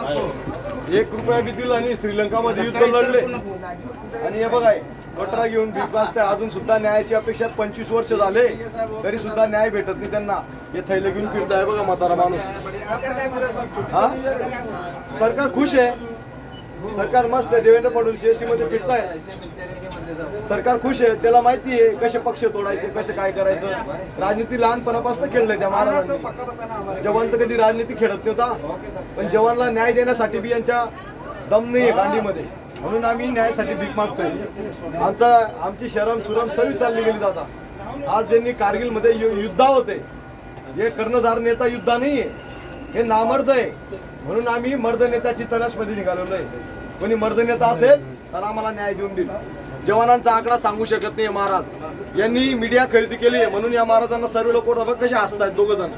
एक रुपया बी दिला आणि श्रीलंकामध्ये युद्ध लढले. आणि हे बघाय कटरा घेऊन बिग बॉस ते अजून सुद्धा न्यायाची अपेक्षा पंचवीस वर्ष झाले तरी सुद्धा न्याय भेटत नाही त्यांना. हे थैले घेऊन फिरताय बघा म्हातारा माणूस. हा? सरकार खुश आहे. सरकार मस्त आहे. देवेंद्र फडणवीस जेसी मध्ये फिरताय. सरकार खुश आहे त्याला माहिती आहे कसे पक्ष तोडायचे कसे काय करायचं. राजनीती लहानपणापासून खेळलंय त्या महाराजांनी. जवान तर कधी राजनीती खेळत नव्हता पण जवानला न्याय देण्यासाठी बी यांच्या दम नाही आहे गांडीमध्ये म्हणून आम्ही न्यायासाठी भीक मागतोय. आमचा आमची शरम सुरम सर्व चालली गेली जाता आज त्यांनी कारगिलमध्ये यु- युद्धा होते हे कर्णधार नेता युद्धा नाहीये हे नामर्द आहे. म्हणून आम्ही मर्द नेत्याची तलाशमध्ये निघालेलो आहे. कोणी मर्द नेता असेल तर आम्हाला न्याय देऊन देईल. जवानांचा आकडा सांगू शकत नाही महाराज. यांनी मीडिया खरेदी केली आहे. म्हणून या महाराजांना सर्व लोक बघ कसे असतात दोघ जण.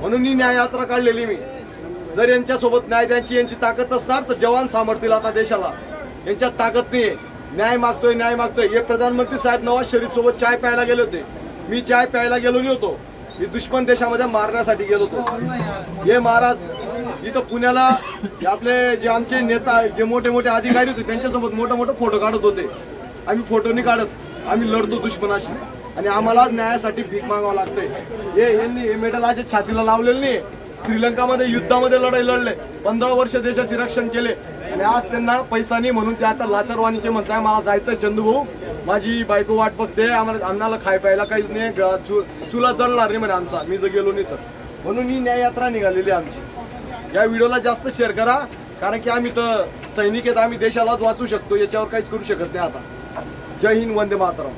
म्हणून ही न्याय यात्रा काढलेली मी. जर यांच्यासोबत न्याय द्यायची यांची ताकद असणार तर जवान सामर्थ्यला आता देशाला. यांच्यात ताकद नाही न्याय मागतोय न्याय मागतोय. हे प्रधानमंत्री साहेब नवाज शरीफ सोबत चाय प्यायला गेले होते. मी चाय प्यायला गेलो नाही होतो मी दुश्मन देशामध्ये मारण्यासाठी गेलो होतो. हे महाराज इथं पुण्याला आपले जे आमचे नेता जे मोठे मोठे अधिकारी होते त्यांच्यासोबत मोठे मोठे फोटो काढत होते. आम्ही फोटो नाही काढत. आम्ही लढतो दुश्मनाशी. आणि आम्हाला न्यायासाठी भीक मागावं लागतंय. हे यांनी हे मेडल असे छातीला लावलेलं नाही. श्रीलंकामध्ये युद्धामध्ये लढाई लढले. पंधरा वर्ष देशाचे रक्षण केले. आणि आज त्यांना पैसा नाही म्हणून ते आता लाचारवाणी ते म्हणताय मला जायचं चंदू भाऊ. माझी बायको वाट बघते. आम्हाला अन्नाला खाय प्यायला काहीच नाही. चुला जळणार नाही म्हणे आमचा. मी जर गेलो नाही तर. म्हणून ही न्याय यात्रा निघालेली आहे आमची. या व्हिडिओला जास्त शेअर करा. कारण की आम्ही तर सैनिक आहेत. आम्ही देशालाच वाचू शकतो. याच्यावर काहीच करू शकत नाही आता. ಜೈ ಹಿಂದ್ ಒಂದೇ ಮಾತರಂ